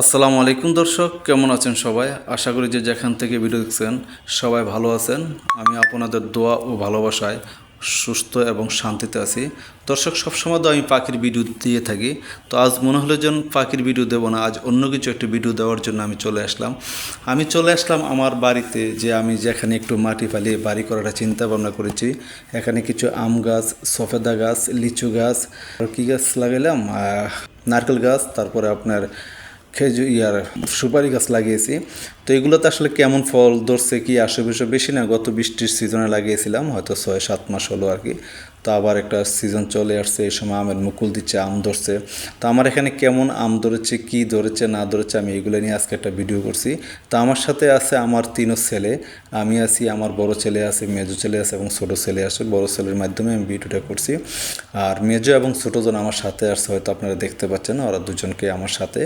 আসসালামু আলাইকুম দর্শক, কেমন আছেন সবাই? আশা করি যে যেখান থেকে ভিডিও দেখছেন সবাই ভালো আছেন। আমি আপনাদের দোয়া ও ভালোবাসায় সুস্থ এবং শান্তিতে আছি। দর্শক, সবসময় তো আমি পাখির ভিডিও দিয়ে থাকি। তো আজ মনে হলো যেন পাখির ভিডিও দেবো না, আজ অন্য কিছু একটা ভিডিও দেওয়ার জন্য আমি চলে আসলাম। আমি চলে আসলাম আমার বাড়িতে, যে আমি যেখানে একটু মাটি ফালিয়ে বাড়ি করাটা চিন্তা ভাবনা করেছি। এখানে কিছু আম গাছ, সফেদা গাছ, লিচু গাছ, আর কী গাছ লাগাইলাম? নারকেল গাছ, তারপরে আপনার খেজুর ইয়ার সুপারি গাছ লাগিয়েছি। তো এগুলোতে আসলে কেমন ফল ধরছে, কি আশেপাশে বেশি না, গত বৃষ্টির সিজনে লাগিয়েছিলাম, হয়তো ছয়, সাত মাস হলো আর কি। তো আবার একটা সিজন চলে আসছে, এই সময় আমের মুকুল দিচ্ছে, আম ধরছে। তো আমার এখানে কেমন আম ধরেছে, কি ধরেছে, না ধরেছে, আমি এগুলো নিয়ে আজকে একটা ভিডিও করছি। তো আমার সাথে আছে আমার তিনও ছেলে, আমি আছি, আমার বড় ছেলে আছে, মেজো ছেলে আছে এবং ছোটো ছেলে আছে। বড় ছেলের মাধ্যমে আমি ভিডিওটা করছি। আর মেজো এবং ছোটোজন আমার সাথে আসছে হয়তো আপনারা দেখতে পাচ্ছেন, ওরা দুজনকে আমার সাথে।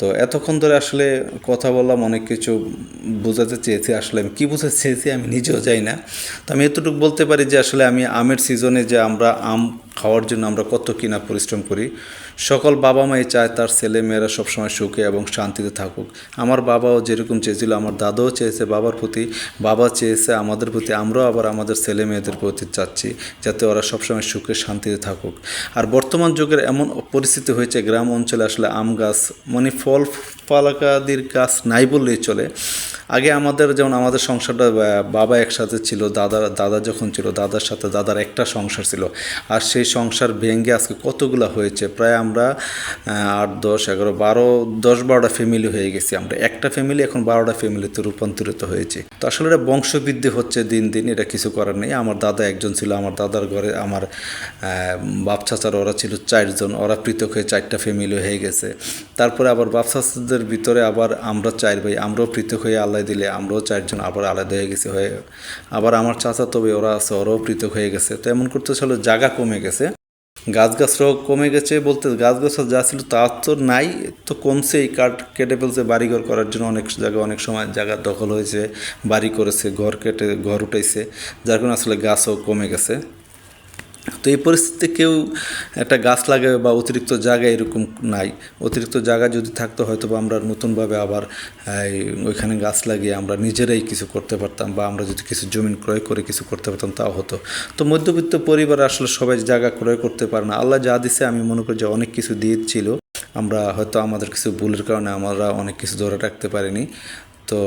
তো এতক্ষণ ধরে আসলে কথা বললাম, অনেক কিছু বোঝাতে চেয়েছি, আসলে আমি কী বোঝাতে চেয়েছি আমি নিজেও যাই না। তো আমি এতটুকু বলতে পারি যে আসলে আমি আমের সিজনে যে আমরা আম খাওয়ার জন্য আমরা কত কিনা পরিশ্রম করি সকল বাবা মাই চায় তার ছেলে মেয়েরা সবসময় সুখে এবং শান্তিতে থাকুক। আমার বাবাও যেরকম চেয়েছিল, আমার দাদাও চেয়েছে বাবার প্রতি, বাবা চেয়েছে আমাদের প্রতি, আমরাও আবার আমাদের ছেলে মেয়েদের প্রতি চাচ্ছি যাতে ওরা সবসময় সুখে, শান্তিতে থাকুক। আর বর্তমান যুগের এমন পরিস্থিতি হয়েছে, গ্রাম অঞ্চলে আসলে আম গাছ মানে ফল ফালাকাদির গাছ নাই বললেই চলে। আগে আমাদের যেমন আমাদের সংসারটা বাবা একসাথে ছিল, দাদা দাদা যখন ছিল, দাদার সাথে দাদার একটা সংসার ছিল। আর সেই সংসার ভেঙে আজকে কতগুলো হয়েছে, প্রায় আমরা আট, দশ, এগারো, বারো, দশ, বারোটা ফ্যামিলি হয়ে গেছি আমরা। একটা ফ্যামিলি এখন বারোটা ফ্যামিলিতে রূপান্তরিত হয়েছে। তো আসলে এটা বংশবৃদ্ধি হচ্ছে দিন দিন, এটা কিছু করার নেই। আমার দাদা একজন ছিল, আমার দাদার ঘরে আমার বাপ চাচার ওরা ছিল চারজন, ওরা পৃথক হয়ে চারটা ফ্যামিলি হয়ে গেছে। তারপরে আবার বাপ চাচাদের ভিতরে আবার আমরা চার ভাই, আমরাও পৃথক হয়ে আল্লাহ দিলে আমরাও চারজন আবার আলাদা হয়ে গেছে, হয়ে আবার আমার চাচা তবে ওরা আছে, ওরাও পৃথক হয়ে গেছে। তো এমন করতে ছিল জায়গা কমে গেছে। গাছ গাছরাও কমে গেছে বলতে গাছ গাছ যা ছিল তা তো নাই, তো কমছে এই কাঠ কেটে ফেলছে, বাড়িঘর করার জন্য অনেক জায়গায় অনেক সময় জায়গা দখল হয়েছে, বাড়ি করেছে, ঘর কেটে, ঘর উঠেছে যার কারণে আসলে গাছও কমে গেছে। তো এই পরিস্থিতিতে কেউ একটা গাছ লাগাবে বা অতিরিক্ত জায়গা এরকম নাই। অতিরিক্ত জায়গা যদি থাকতো হয়তো বা আমরা নতুনভাবে আবার ওইখানে গাছ লাগিয়ে আমরা নিজেরাই কিছু করতে পারতাম বা আমরা যদি কিছু জমিন ক্রয় করে কিছু করতে পারতাম তাও হতো। তো মধ্যবিত্ত পরিবার আসলে সবাই জায়গা ক্রয় করতে পারে না। আল্লাহ যা দিছে আমি মনে করি যে অনেক কিছু দিয়েছিল। আমরা হয়তো আমাদের কিছু ভুলের কারণে আমরা অনেক কিছু ধরে রাখতে পারিনি। তো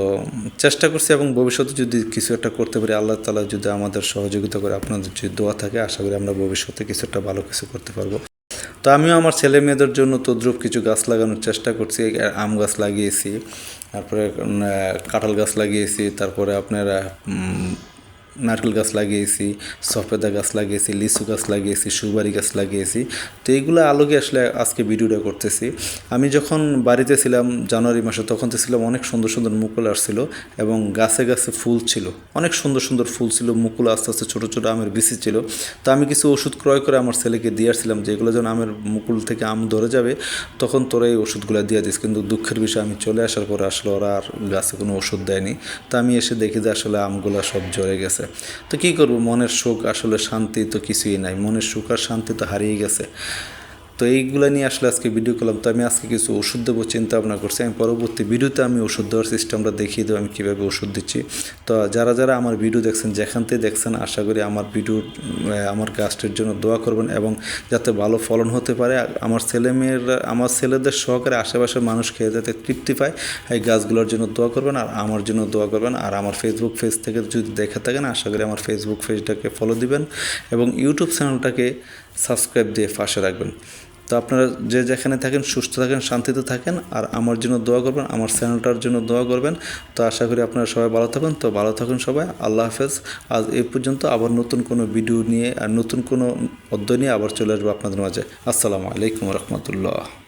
চেষ্টা করছি এবং ভবিষ্যতে যদি কিছু একটা করতে পারি, আল্লাহ তালা যদি আমাদের সহযোগিতা করে আপনাদের যদি দোয়া থাকে, আশা করি আমরা ভবিষ্যতে কিছু একটা ভালো কিছু করতে পারব। তো আমিও আমার ছেলে মেয়েদের জন্য তদ্রুপ কিছু গাছ লাগানোর চেষ্টা করছি, আম গাছ লাগিয়েছি, তারপরে কাঁঠাল গাছ লাগিয়েছি, তারপরে আপনার নারকেল গাছ লাগিয়েছি, সফেদা গাছ লাগিয়েছি, লিচু গাছ লাগিয়েছি, সুপারি গাছ লাগিয়েছি। তো এইগুলো আলোকে আসলে আজকে ভিডিওটা করতেছি। আমি যখন বাড়িতে ছিলাম জানুয়ারি মাসে, তখন তো ছিলাম অনেক সুন্দর সুন্দর মুকুল আসছিল এবং গাছে গাছে ফুল ছিল। অনেক সুন্দর সুন্দর ফুল ছিল, মুকুল আস্তে আস্তে ছোটো ছোটো আমের বিসি ছিল। তো আমি কিছু ওষুধ ক্রয় করে আমার ছেলেকে দিয়ে আসছিলাম যে, এগুলো যখন আমের মুকুল থেকে আম ধরে যাবে, তখন তোরা এই ওষুধগুলো দিয়ে দিস। কিন্তু দুঃখের বিষয়, আমি চলে আসার পরে আসলে ওরা আর গাছে কোনো ওষুধ দেয়নি। তো আমি এসে দেখি যে আসলে আমগুলো সব ঝরে গেছে। তো কী করব? মনের সুখ, আসলে শান্তি তো কিছুই নাই। মনের সুখ আর শান্তি তো হারিয়ে গেছে। তো এইগুলো নিয়ে আসলে আজকে ভিডিও করলাম। তো আমি আজকে কিছু ওষুধ দেবো চিন্তা ভাবনা করছি। আমি পরবর্তী ভিডিওতে আমি ওষুধ দেওয়ার সিস্টেমটা দেখিয়ে দেবো, আমি কীভাবে ওষুধ দিচ্ছি। তো যারা যারা আমার ভিডিও দেখছেন, যেখান থেকে দেখছেন, আশা করি আমার ভিডিও আমার গাছটির জন্য দোয়া করবেন এবং যাতে ভালো ফলন হতে পারে। আমার ছেলে মেয়েরা আমার ছেলেদের সহকারে আশেপাশের মানুষ খেয়ে যাতে তৃপ্তি পায়, এই গাছগুলোর জন্য দোয়া করবেন আর আমার জন্য দোয়া করবেন। আর আমার ফেসবুক পেজ থেকে যদি দেখে থাকেন, আশা করি আমার ফেসবুক পেজটাকে ফলো দিবেন এবং ইউটিউব চ্যানেলটাকে সাবস্ক্রাইব দিয়ে পাশে রাখবেন তো আপনারা যে যেখানে থাকেন, সুস্থ থাকেন, শান্তিতে থাকেন আর আমার জন্য দোয়া করবেন, আমার চ্যানেলটার জন্য দোয়া করবেন। তো আশা করি আপনারা সবাই ভালো থাকবেন। তো ভালো থাকুন সবাই। আল্লাহ হাফেজ। আজ এই পর্যন্ত আবার নতুন কোনো ভিডিও নিয়ে আর নতুন কোনো অধ্যায় নিয়ে আবার চলে আসব আপনাদের মাঝে। আসসালামু আলাইকুম রহমতুল্লাহ।